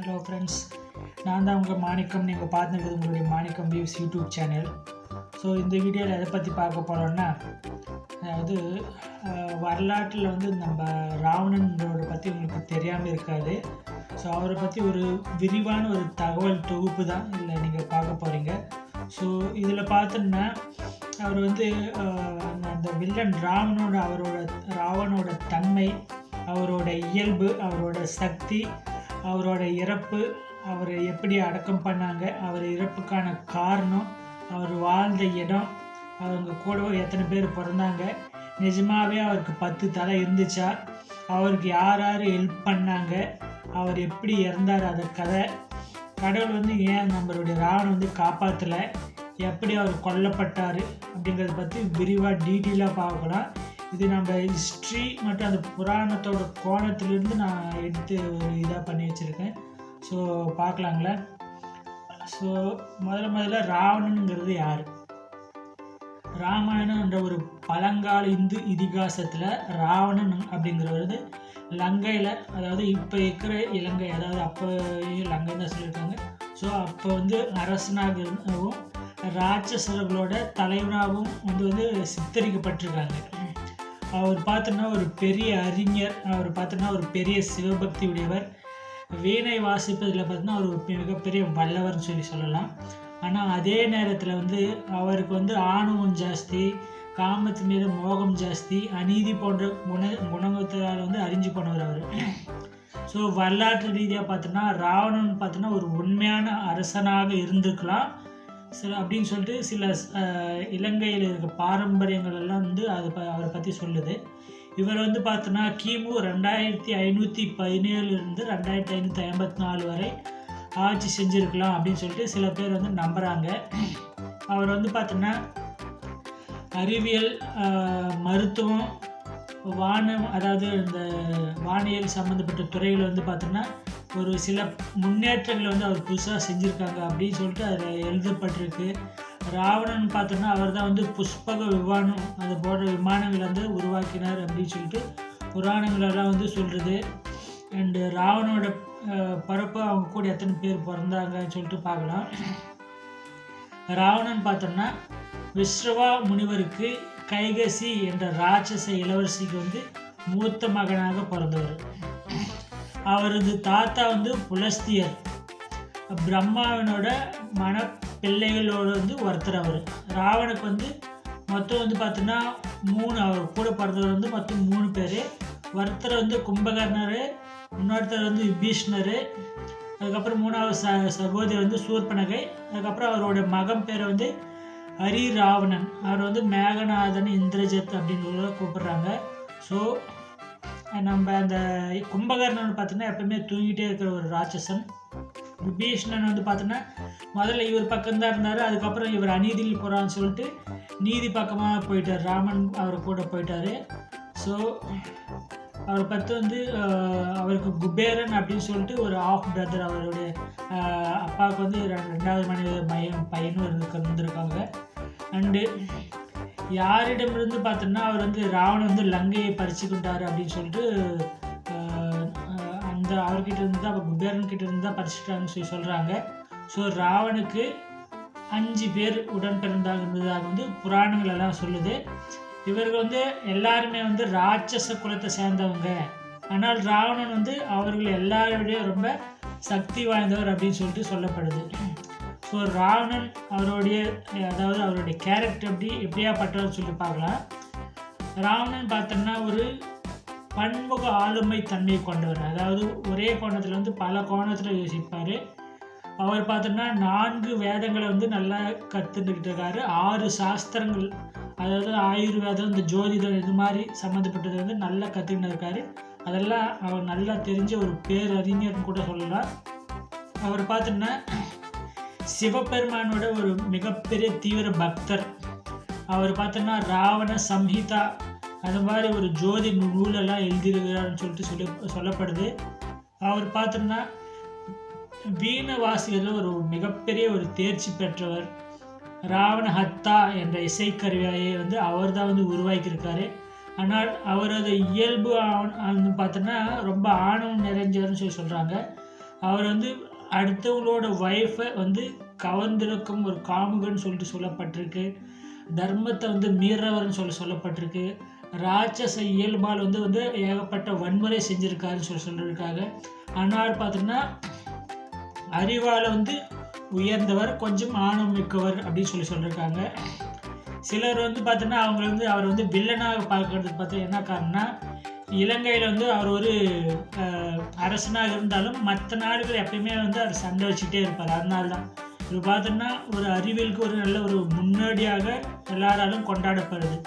Hello friends நான் தான் உங்கள் மாணிக்கம். நீங்கள் பார்த்துருக்குது உங்களுடைய Manikkam views YouTube channel. So இந்த வீடியோவில் எதை பற்றி பார்க்க போகிறோன்னா அதாவது வரலாற்றில் வந்து நம்ம ராவணன்றோட பற்றி உங்களுக்கு தெரியாமல் இருக்காது. ஸோ அவரை பற்றி ஒரு விரிவான ஒரு தகவல் தொகுப்பு தான் இதில் நீங்கள் பார்க்க போகிறீங்க ஸோ இதில் பார்த்தோன்னா அவர் வந்து அந்த- அந்த வில்லன் ராவணோட அவரோட ராவணோட தன்மை அவரோட இயல்பு அவரோட சக்தி அவரோட இறப்பு அவரை எப்படி அடக்கம் பண்ணாங்க அவர் இறப்புக்கான காரணம் அவர் வாழ்ந்த இடம் அவங்க கூட எத்தனை பேர் பிறந்தாங்க. நிஜமாகவே அவருக்கு பத்து தலை இருந்துச்சா? அவருக்கு யார் யார் ஹெல்ப் பண்ணாங்க? அவர் எப்படி இறந்தார் அந்த கதை? கடவுள் வந்து ஏன் நம்மளுடைய ராவணன் வந்து காப்பாற்றலை எப்படி அவர் கொல்லப்பட்டார்? அப்படிங்கிறத பற்றி விரிவாக டீட்டெயிலாக பார்க்கலாம். இது நம்ம ஹிஸ்ட்ரி மற்றும் அந்த புராணத்தோட கோணத்திலிருந்து நான் எடுத்து ஒரு இதாக பண்ணி வச்சுருக்கேன். ஸோ பார்க்கலாங்களா? ஸோ முதல்ல முதல்ல ராவணனுங்கிறது யார்? ராமாயணம்ன்ற ஒரு பழங்கால இந்து இதிகாசத்தில் ராவணன் அப்படிங்கிறது லங்கையில் அதாவது இப்போ இருக்கிற இலங்கை அதாவது அப்போ லங்கைன்னு தான் சொல்லியிருக்காங்க. ஸோ அப்போ வந்து அரசனாகவும் ராட்சசர்களோட தலைவனாகவும் வந்து வந்து சித்தரிக்கப்பட்டிருக்காங்க. அவர் பார்த்தோன்னா ஒரு பெரிய அறிஞர் அவர் பார்த்தோன்னா ஒரு பெரிய சிவபக்தி உடையவர். வீணை வாசிப்பதில் பார்த்தோன்னா அவர் மிகப்பெரிய வல்லவர்னு சொல்லி சொல்லலாம். ஆனால் அதே நேரத்தில் வந்து அவருக்கு வந்து ஆணவம் ஜாஸ்தி காமத்து மீது மோகம் ஜாஸ்தி அநீதி போன்ற குண குணங்கத்தால் வந்து அறிஞ்சு போனவர் அவர். ஸோ வரலாற்று ரீதியாக பார்த்தோன்னா ராவணன் பார்த்தோன்னா ஒரு உண்மையான அரசனாக இருந்திருக்கலாம். சில அப்படின்னு சொல்லிட்டு சில இலங்கையில் இருக்க பாரம்பரியங்கள் எல்லாம் வந்து அதை ப அவரை பற்றி சொல்லுது. இவர் வந்து பார்த்தோன்னா கிமு ரெண்டாயிரத்தி ஐநூற்றி பதினேழுலேருந்து ரெண்டாயிரத்தி ஐநூற்றி ஐம்பத்தி நாலு வரை ஆட்சி செஞ்சுருக்கலாம் அப்படின்னு சொல்லிட்டு சில பேர் வந்து நம்புகிறாங்க அவர் வந்து பார்த்தோன்னா அறிவியல் மருத்துவம் வானம் அதாவது இந்த வானியல் சம்மந்தப்பட்ட துறையில் வந்து பார்த்தோன்னா ஒரு சில முன்னேற்றங்களை வந்து அவர் புதுசாக செஞ்சுருக்காங்க அப்படின்னு சொல்லிட்டு அதில் எழுதப்பட்டிருக்கு. ராவணன் பார்த்தோன்னா அவர் தான் வந்து புஷ்பக விமானம் அது போன்ற விமானங்களை வந்து உருவாக்கினார் அப்படின்னு சொல்லிட்டு புராணங்களெல்லாம் வந்து சொல்கிறது அண்டு ராவணோட பரப்பு அவங்க கூட எத்தனை பேர் பிறந்தாங்கன்னு சொல்லிட்டு பார்க்கலாம். ராவணன் பார்த்தோம்னா விஸ்ரவா முனிவருக்கு கைகசி என்ற ராட்சச இளவரசிக்கு வந்து மூத்த மகனாக பிறந்தவர். அவரது தாத்தா வந்து புலஸ்தியர். பிரம்மாவினோட மன பிள்ளைகளோடு வந்து ஒருத்தர் அவர். ராவனுக்கு வந்து மொத்தம் வந்து பார்த்தோன்னா மூணு அவர் கூட பிறந்தவர் வந்து மொத்தம் மூணு பேர். ஒருத்தர் வந்து கும்பகர்ணர் இன்னொருத்தர் வந்து விபீஷ்ணர் அதுக்கப்புறம் மூணாவது ச சகோதரி வந்து சூர்பனகை. அதுக்கப்புறம் அவரோட மகன் பேரை வந்து ஹரி ராவணன் அவர் வந்து மேகநாதன் இந்திரஜித் அப்படின்னு கூப்பிடுறாங்க. ஸோ நம்ம அந்த கும்பகர்ணன் பார்த்தோன்னா எப்பவுமே தூங்கிட்டே இருக்கிற ஒரு ராட்சசன். விபீஷ்ணன் வந்து பார்த்தோன்னா முதல்ல இவர் பக்கம்தான் இருந்தார். அதுக்கப்புறம் இவர் அநீதியில் போகிறான்னு சொல்லிட்டு நீதி பக்கமாக போயிட்டார். ராமன் அவர் கூட போயிட்டார். ஸோ அவரை பார்த்து வந்து அவருக்கு குபேரன் அப்படின்னு சொல்லிட்டு ஒரு ஆஃப் பிரதர் அவருடைய அப்பாவுக்கு வந்து ரெ- ரெண்டாவது மனைவி பையன் பையனும் இருக்க இருந்திருக்காங்க அண்டு யாரிடமிருந்து பார்த்தோம்னா அவர் வந்து ராவணன் வந்து லங்கையை பறிச்சுக்கிட்டாரு அப்படின்னு சொல்லிட்டு அந்த அவர்கிட்ட இருந்து தான் குபேரன் கிட்ட இருந்து தான் பறிச்சுட்டாங்கன்னு சொல்லி சொல்கிறாங்க ஸோ ராவனுக்கு அஞ்சு பேர் உடன் பிறந்தாங்க இருந்ததாக வந்து புராணங்கள் எல்லாம் சொல்லுது. இவர்கள் வந்து எல்லாருமே வந்து ராட்சச குலத்தை சேர்ந்தவங்க. ஆனால் ராவணன் வந்து அவர்கள் எல்லாருடைய ரொம்ப சக்தி வாய்ந்தவர் அப்படின்னு சொல்லிட்டு சொல்லப்படுது. ஸோ ராவணன் அவருடைய அதாவது அவருடைய கேரக்டர் எப்படி எப்படியாப்பட்டவர் சொல்லி பார்க்கலாம். ராவணன் பார்த்தோம்னா ஒரு பன்முக ஆளுமை தன்மை கொண்டவர். அதாவது ஒரே கோணத்தில் வந்து பல கோணத்தில் யோசிப்பார். அவர் பார்த்தோம்னா நான்கு வேதங்களை வந்து நல்லா கற்றுக்கிட்டு இருக்காரு. ஆறு சாஸ்திரங்கள் அதாவது ஆயுர்வேதம் இந்த ஜோதிடம் இது மாதிரி சம்மந்தப்பட்டது வந்து நல்லா கற்றுக்கிட்டு இருக்காரு. அதெல்லாம் அவர் நல்லா தெரிஞ்ச ஒரு பேரறிஞர்னு கூட சொல்லலாம். அவர் பார்த்தோன்னா சிவபெருமானோட ஒரு மிகப்பெரிய தீவிர பக்தர். அவர் பார்த்தோன்னா ராவண சம்ஹிதா அது மாதிரி ஒரு ஜோதி நூலெல்லாம் எழுதியிருக்கிறார்னு சொல்லிட்டு சொல்லி சொல்லப்படுது. அவர் பார்த்தோம்னா வீண வாசிகளில் ஒரு மிகப்பெரிய ஒரு தேர்ச்சி பெற்றவர். ராவண ஹத்தா என்ற இசைக்கருவியை வந்து அவர் தான் வந்து உருவாக்கியிருக்காரு. ஆனால் அவரது இயல்பு வந்து பார்த்தோன்னா ரொம்ப ஆணவம் நிறைஞ்சவர்னு சொல்லி சொல்கிறாங்க அவர் வந்து அடுத்தவங்களோட ஒய்ஃபை வந்து கவர்ந்திருக்கும் ஒரு காமுகன்னு சொல்லிட்டு சொல்லப்பட்டிருக்கு. தர்மத்தை வந்து மீறவர்னு சொல்லி சொல்லப்பட்டிருக்கு. ராட்சச இயல்பால் வந்து வந்து ஏகப்பட்ட வன்முறை செஞ்சுருக்காருன்னு சொல்லி சொல்லியிருக்காங்க. ஆனால் பார்த்தீங்கன்னா அறிவால் வந்து உயர்ந்தவர் கொஞ்சம் ஆணவம் மிக்கவர் அப்படின்னு சொல்லி சொல்லியிருக்காங்க சிலர் வந்து பார்த்தோன்னா அவங்க வந்து அவர் வந்து வில்லனாக பார்க்கறதுக்கு பார்த்து என்ன காரணம்னா இலங்கையில் வந்து அவர் ஒரு அரசனாக இருந்தாலும் மற்ற நாடுகள் எப்பயுமே வந்து அவர் சண்டை வச்சுக்கிட்டே இருப்பார். அதனால தான் இது பார்த்தோன்னா ஒரு அறிவியலுக்கு ஒரு நல்ல ஒரு முன்னோடியாக எல்லாராலும் கொண்டாடப்படுது.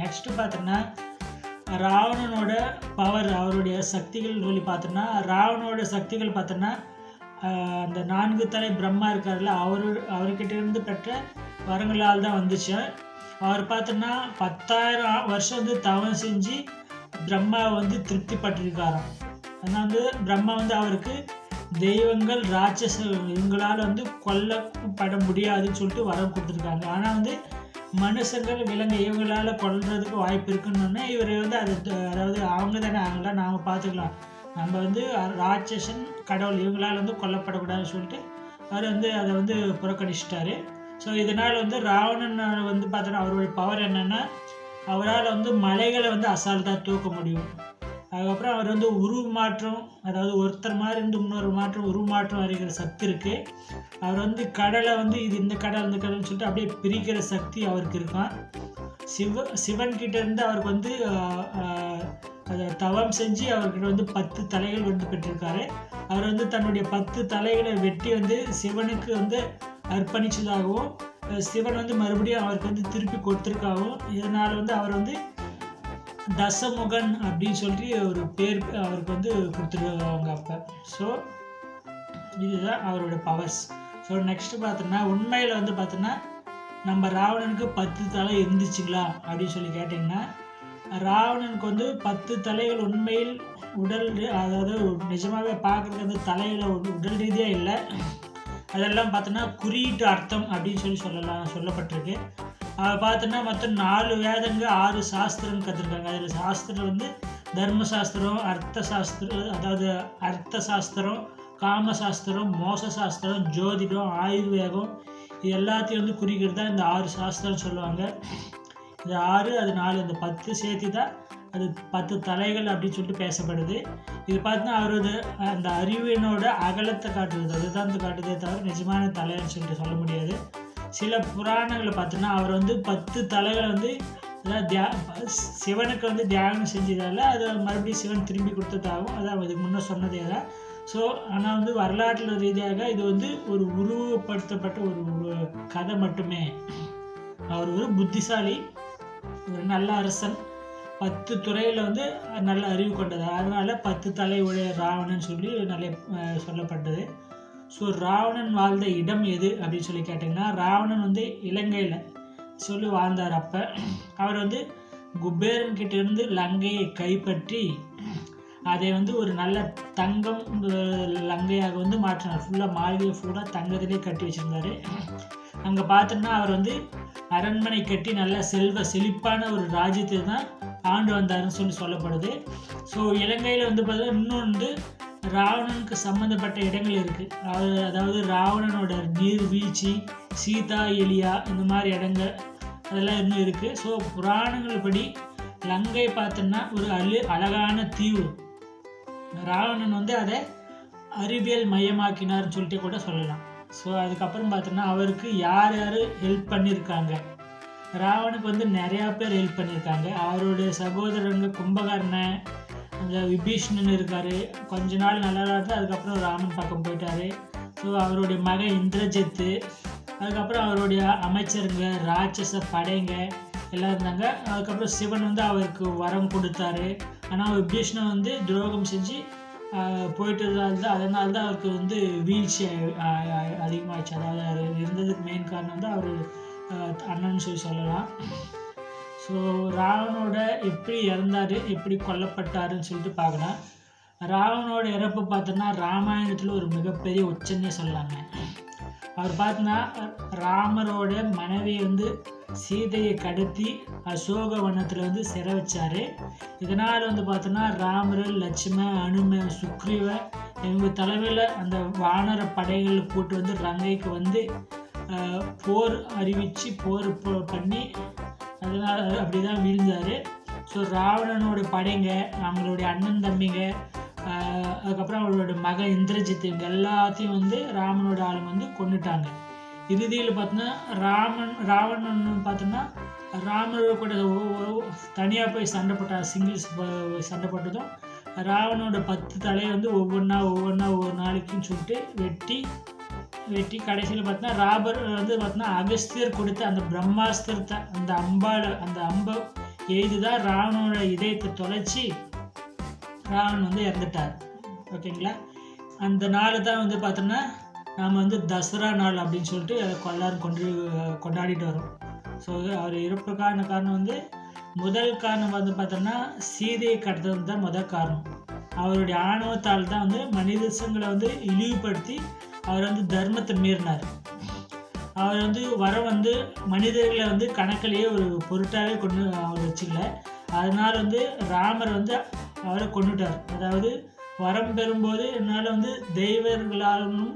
நெக்ஸ்ட்டு பார்த்தோன்னா ராவணனோட பவர் அவருடைய சக்திகள் சொல்லி பார்த்தோன்னா ராவணனோட சக்திகள் பார்த்தோன்னா அந்த நான்கு தலை பிரம்மா இருக்கார்ல அவரு அவர்கிட்ட இருந்து பெற்ற வரங்களால் தான் வந்துச்சு. அவர் பார்த்தோன்னா பத்தாயிரம் வருஷம் வந்து தவம் செஞ்சு பிரம்மாவை வந்து திருப்திப்பட்டிருக்காராம். ஆனால் வந்து பிரம்மா வந்து அவருக்கு தெய்வங்கள் ராட்சச இவங்களால் வந்து கொல்லப்பட முடியாதுன்னு சொல்லிட்டு வரம் கொடுத்துருக்காங்க. ஆனால் வந்து மனுஷங்கள் விலங்கு இவங்களால் கொல்றதுக்கு வாய்ப்பு இருக்குன்னு இவர் வந்து அது அதாவது அவங்க தானே அவங்களாம் நாம் பார்த்துக்கலாம். நம்ம வந்து ராட்சசன் கடவுள் இவங்களால் வந்து கொல்லப்படக்கூடாதுன்னு சொல்லிட்டு அவர் வந்து அதை வந்து புறக்கணிச்சிட்டாரு. ஸோ இதனால் வந்து ராவணன் வந்து பார்த்தோன்னா அவருடைய பவர் என்னென்னா அவரால் வந்து மலைகளை வந்து அசால்ட்டாக தூக்க முடியும். அதுக்கப்புறம் அவர் வந்து உருமாற்றம் அதாவது ஒருத்தர் மாதிரி இருந்து இன்னொரு மாற்றம் உருமாற்றம் அறிகிற சக்தி இருக்குது அவர் வந்து கடலை வந்து இது இந்த கடல் இந்த கடல்னு சொல்லிட்டு அப்படியே பிரிக்கிற சக்தி அவருக்கு இருக்கான். சிவ சிவன் கிட்டேருந்து அவருக்கு வந்து அதை தவம் செஞ்சு அவர்கிட்ட வந்து பத்து தலைகள் வந்து பெற்றிருக்காரு. அவர் வந்து தன்னுடைய பத்து தலைகளை வெட்டி வந்து சிவனுக்கு வந்து அர்ப்பணிச்சதாகவும் சிவன் வந்து மறுபடியும் அவருக்கு வந்து திருப்பி கொடுத்துருக்காகவும் இதனால் வந்து அவர் வந்து தசமுகன் அப்படின்னு சொல்லி ஒரு பேர் அவருக்கு வந்து கொடுத்துருக்காங்க அப்போ. ஸோ இதுதான் அவரோட பவர்ஸ் ஸோ நெக்ஸ்ட் பார்த்தோன்னா உண்மையில் வந்து பார்த்தோன்னா நம்ம ராவணனுக்கு பத்து தலை இருந்துச்சுங்களா அப்படின்னு சொல்லி கேட்டிங்கன்னா ராவணனுக்கு வந்து பத்து தலைகள் உண்மையில் உடல் ரீ- அதாவது நிஜமாகவே பார்க்குறதுக்கு வந்து தலையில் உடல் ரீதியாக இல்லை. அதெல்லாம் பார்த்தோன்னா குறியீட்டு அர்த்தம் அப்படின்னு சொல்லி சொல்லலாம் சொல்லப்பட்டிருக்கு. அதை பார்த்தோன்னா மொத்தம் நாலு வேதங்கள் ஆறு சாஸ்திரம் கற்றுருக்காங்க அதில் சாஸ்திரம் வந்து தர்ம சாஸ்திரம் அர்த்த சாஸ்திரம் அதாவது அர்த்த சாஸ்திரம் காம சாஸ்திரம் மோச சாஸ்திரம் ஜோதிடம் ஆயுர்வேகம் இது எல்லாத்தையும் வந்து குறிக்கிறது தான் இந்த ஆறு சாஸ்திரம் சொல்லுவாங்க. இது ஆறு அது நாலு இந்த பத்து சேர்த்து தான் அது பத்து தலைகள் அப்படின்னு சொல்லிட்டு பேசப்படுது. இது பார்த்தீங்கன்னா அவரது அந்த அறிவினோட அகலத்தை காட்டுறது அதுதான் வந்து காட்டுதே தவிர நிஜமான தலைன்னு சொல்லிட்டு சொல்ல முடியாது. சில புராணங்களை பார்த்தோன்னா அவர் வந்து பத்து தலைகளை வந்து தியா சிவனுக்கு வந்து தியானம் செஞ்சதால அது மறுபடியும் சிவன் திரும்பி கொடுத்ததாகவும் அதான் இதுக்கு முன்னே சொன்னதே தான். ஸோ ஆனால் வந்து வரலாற்று ரீதியாக இது வந்து ஒரு உருவப்படுத்தப்பட்ட ஒரு கதை மட்டுமே. அவர் ஒரு புத்திசாலி. ஒரு நல்ல அரசன். பத்து துறையில் வந்து நல்ல அறிவு கொண்டது. அதனால் பத்து தலை உடைய ராவணன் சொல்லி நல்ல சொல்லப்பட்டது. ஸோ ராவணன் வாழ்ந்த இடம் எது அப்படின்னு சொல்லி கேட்டிங்கன்னா ராவணன் வந்து இலங்கையில் சொல்லி வாழ்ந்தார் அப்போ. அவர் வந்து குபேரன் கிட்ட இருந்து லங்கையை கைப்பற்றி அதை வந்து ஒரு நல்ல தங்கம் லங்கையாக வந்து மாற்றினார். ஃபுல்லாக மாளிகை ஃபுல்லாக தங்கத்திலே கட்டி வச்சுருந்தார். அங்கே பார்த்தோம்னா அவர் வந்து அரண்மனை கட்டி நல்ல செல்வ செழிப்பான ஒரு ராஜ்யத்தை தான் ஆண்டு வந்தாருன்னு சொல்லி சொல்லப்படுது. ஸோ இலங்கையில் வந்து பார்த்தீங்கன்னா இன்னொன்று ராவணனுக்கு சம்மந்தப்பட்ட இடங்கள் இருக்குது அதாவது ராவணனோட நீர்வீழ்ச்சி சீதா எலியா இந்த மாதிரி இடங்கள் அதெல்லாம் இன்னும் இருக்குது ஸோ புராணங்கள் படி லங்கை பார்த்தோம்னா ஒரு அழு அழகான தீவு. ராவணன் வந்து அதை அறிவியல் மையமாக்கினார்னு சொல்லிட்டு கூட சொல்லலாம். ஸோ அதுக்கப்புறம் பார்த்தோம்னா அவருக்கு யார் யார் ஹெல்ப் பண்ணியிருக்காங்க? ராவனுக்கு வந்து நிறையா பேர் ஹெல்ப் பண்ணியிருக்காங்க. அவருடைய சகோதரங்க கும்பகர்ணன் அந்த விபீஷ்ணன் இருக்கார். கொஞ்ச நாள் நல்லா இருந்து அதுக்கப்புறம் ராமன் பக்கம் போயிட்டார். ஸோ அவருடைய மகன் இந்திரஜித்து அதுக்கப்புறம் அவருடைய அமைச்சருங்க ராட்சச படைங்க எல்லாம் இருந்தாங்க. அதுக்கப்புறம் சிவன் வந்து அவருக்கு வரம் கொடுத்தாரு. ஆனால் விபீஷ்ணன் வந்து துரோகம் செஞ்சு போயிட்டதால் தான் அதனால தான் அவருக்கு வந்து வீழ்ச்சி அதிகமாகிடுச்சு அதாவது அவர் இருந்ததுக்கு மெயின் காரணம் வந்து அவர் அண்ணன் சொல்லி சொல்லலாம். ஸோ ராவனோட எப்படி இறந்தாரு எப்படி கொல்லப்பட்டாருன்னு சொல்லிட்டு பார்க்கலாம். ராவனோட இறப்பு பார்த்தோன்னா ராமாயணத்தில் ஒரு மிகப்பெரிய உச்சன்னே சொல்லலாங்க. அவர் பார்த்தோன்னா ராமரோட மனைவி வந்து சீதையை கடத்தி அசோக வனத்தில் வந்து சிறை வச்சார். இதனால் வந்து பார்த்தோன்னா ராமர் லட்சுமண அனும சுக்ரீவ இவங்க தலைமையில் அந்த வானர படைகளை கூட்டு வந்து ரங்கைக்கு வந்து போர் அறிவித்து போர் பண்ணி அதனால் அப்படி தான் வீழ்ந்தார். ஸோ ராவணனோட படைங்க அவங்களுடைய அண்ணன் தம்பிங்க அதுக்கப்புறம் அவரோட மகன் இந்திரஜித் இவங்க எல்லாத்தையும் வந்து ராமனோட ஆளுங்க வந்து கொண்டுட்டாங்க இறுதியில் பார்த்தோன்னா ராமன் ராவணன் பார்த்தோன்னா ராமரோட கூட தனியாக போய் சண்டை சிங்கிள்ஸ் சண்டை போட்டதும் ராவணோட பத்து தலையை வந்து ஒவ்வொன்றா ஒவ்வொன்றா ஒவ்வொரு நாளைக்குன்னு சொல்லிட்டு வெட்டி வெட்டி கடைசியில் பார்த்தோன்னா ராபர் வந்து பார்த்தோன்னா அகஸ்தியர் கொடுத்த அந்த பிரம்மாஸ்திரத்தை அந்த அம்பால் அந்த அம்பை எய்து தான் ராவணோட இதயத்தை தொலைச்சி ராமன் வந்து இறந்துட்டார். ஓகேங்களா? அந்த நாள் தான் வந்து பார்த்தோன்னா நாம் வந்து தசரா நாள் அப்படின்னு சொல்லிட்டு எல்லாரும் கொண்டு கொண்டாடிட்டு வரோம். ஸோ அவர் இறப்புக்கான காரணம் வந்து முதல் காரணம் வந்து பார்த்தோம்னா சீதையை கடத்தது தான் முதல் காரணம். அவருடைய ஆணவத்தால் தான் வந்து மனிதசங்களை வந்து இழிவுபடுத்தி அவர் வந்து தர்மத்தை மீறினார். அவர் வந்து வர வந்து மனிதர்களை வந்து கணக்கிலேயே ஒரு பொருட்டாகவே கொண்டு அவர் வச்சுக்கல அதனால் வந்து ராமர் வந்து அவரை கொண்டுட்டார். அதாவது வரம் பெறும்போது என்னால் வந்து தெய்வர்களாலும்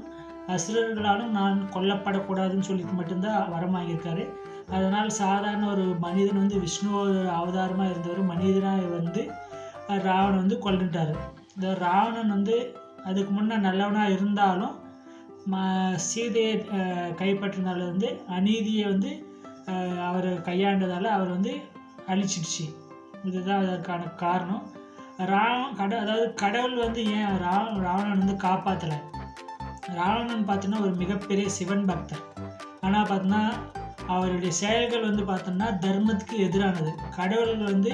அசுரர்களாலும் நான் கொல்லப்படக்கூடாதுன்னு சொல்லிட்டு மட்டும்தான் வரம் வாங்கியிருக்காரு. அதனால் சாதாரண ஒரு மனிதன் வந்து விஷ்ணு அவதாரமாக இருந்தவர் மனிதனாக வந்து ராவணன் வந்து கொண்டுட்டார் இந்த ராவணன் வந்து அதுக்கு முன்னே நல்லவனாக இருந்தாலும் ம சீதையை கைப்பற்றினால வந்து அநீதியை வந்து அவர் கையாண்டதால் அவர் வந்து அழிச்சிடுச்சு. இதுதான் அதற்கான காரணம். ராவணன் கட அதாவது கடவுள் வந்து ஏன் ராவ ராவணன் வந்து காப்பாற்றலை ராவணன் பார்த்தோன்னா ஒரு மிகப்பெரிய சிவன் பக்தர். ஆனால் பார்த்தோன்னா அவருடைய செயல்கள் வந்து பார்த்தோம்னா தர்மத்துக்கு எதிரானது. கடவுள் வந்து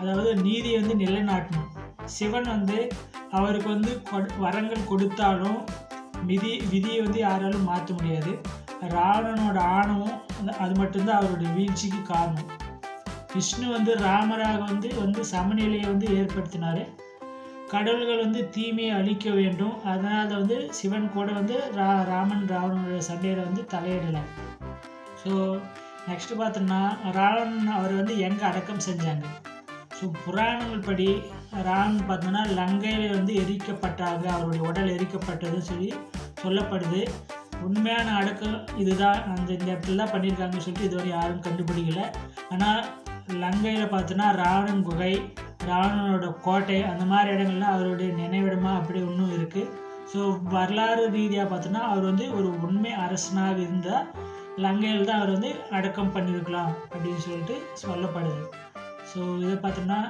அதாவது நீதியை வந்து நிலைநாட்டணும். சிவன் வந்து அவருக்கு வந்து வரங்கள் கொடுத்தாலும் விதி விதியை வந்து யாராலும் மாற்ற முடியாது. ராவணனோட ஆணவம் அது மட்டும்தான் அவருடைய வீழ்ச்சிக்கு காரணம். விஷ்ணு வந்து ராமராக வந்து வந்து சமநிலையை வந்து ஏற்படுத்தினார். கடவுள்கள் வந்து தீமையை அழிக்க வேண்டும். அதனால் வந்து சிவன் கூட வந்து ரா ராமன் ராவணனுடைய சண்டையில் வந்து தலையிடலாம் ஸோ நெக்ஸ்ட்டு பார்த்தோம்னா ராவணன் அவர் வந்து எங்கே அடக்கம் செஞ்சாங்க? ஸோ புராணங்கள் படி ராவன் பார்த்தோன்னா லங்கையில் வந்து எரிக்கப்பட்டாங்க. அவருடைய உடல் எரிக்கப்பட்டதுன்னு சொல்லி சொல்லப்படுது. உண்மையான அடக்கம் இதுதான். அந்த இந்த இடத்துல தான் பண்ணியிருக்காங்கன்னு சொல்லிட்டு இதுவரை யாரும் கண்டுபிடிக்கல. ஆனால் லங்கையில் பார்த்தோன்னா ராவணன் குகை ராவணனோட கோட்டை அந்த மாதிரி இடங்கள்லாம் அவருடைய நினைவிடமாக அப்படி ஒன்றும் இருக்குது ஸோ வரலாறு ரீதியாக பார்த்தோன்னா அவர் வந்து ஒரு உண்மை அரசனாக இருந்தால் லங்கையில் தான் அவர் வந்து அடக்கம் பண்ணியிருக்கலாம் அப்படின்னு சொல்லிட்டு சொல்லப்படுது. ஸோ இதை பார்த்தோம்னா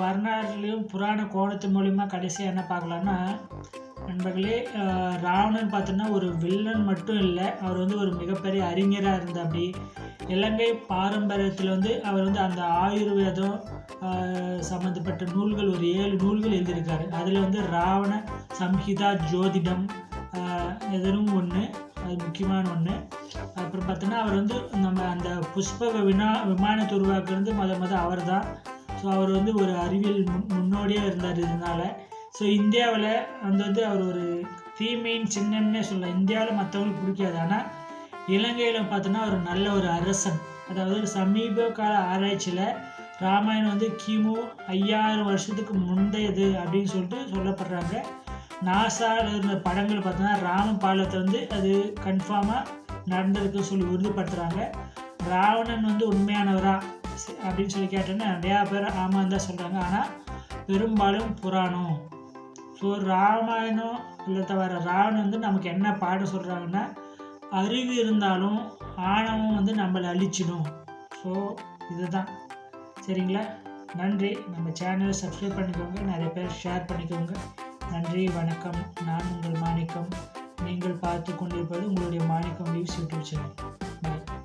வரலாறுலேயும் புராண கோணத்து மூலிமா கடைசியாக என்ன பார்க்கலான்னா நண்பர்களே ராவணன் பார்த்தோன்னா ஒரு வில்லன் மட்டும் இல்லை அவர் வந்து ஒரு மிகப்பெரிய அறிஞராக இருந்தால் அப்படி இலங்கை பாரம்பரியத்தில் வந்து அவர் வந்து அந்த ஆயுர்வேதம் சம்மந்தப்பட்ட நூல்கள் ஒரு ஏழு நூல்கள் எழுதியிருக்காரு. அதில் வந்து ராவண சம்ஹிதா ஜோதிடம் எதனும் ஒன்று அது முக்கியமான ஒன்று அப்புறம் பார்த்தோன்னா அவர் வந்து நம்ம அந்த புஷ்பக வினா விமானத்தை உருவாக்குறது மொத மொதல் அவர் தான் ஸோ அவர் வந்து ஒரு அறிவியல் முன் முன்னோடியாக இருந்தார் இதனால். ஸோ இந்தியாவில் வந்து வந்து அவர் ஒரு தீமையின் சின்னம்னே சொல்லலாம். இந்தியாவில் மற்றவங்களுக்கு பிடிக்காது. ஆனால் இலங்கையில் பார்த்தோன்னா ஒரு நல்ல ஒரு அரசன். அதாவது சமீப கால ஆராய்ச்சியில் ராமாயணம் வந்து கிமு ஐயாயிரம் வருஷத்துக்கு முந்தையது அப்படின்னு சொல்லிட்டு சொல்லப்படுறாங்க. நாசாவில் இருந்த படங்கள் பார்த்தோன்னா ராம பாலத்தை வந்து அது கன்ஃபார்மாக நடந்திருக்குன்னு சொல்லி உறுதிப்படுத்துகிறாங்க ராவணன் வந்து உண்மையானவரா அப்படின்னு சொல்லி கேட்டோன்னா நிறையா பேர் ஆமாம் தான் சொல்கிறாங்க ஆனால் பெரும்பாலும் புராணம். ஸோ ராமாயணம் இல்லை தவிர ராவணன் வந்து நமக்கு என்ன பாடம் சொல்கிறாங்கன்னா அறிவு இருந்தாலும் ஆணவம் வந்து நம்மளை அழிச்சிடும். ஸோ இதுதான். சரிங்களா? நன்றி. நம்ம சேனலை சப்ஸ்கிரைப் பண்ணிக்கோங்க. நிறைய பேர் ஷேர் பண்ணிக்கோங்க. நன்றி வணக்கம். நான் உங்கள் மாணிக்கம். நீங்கள் பார்த்து கொண்டிருப்பது உங்களுடைய மாணிக்கம் நியூஸ் யூடியூப் சேனல்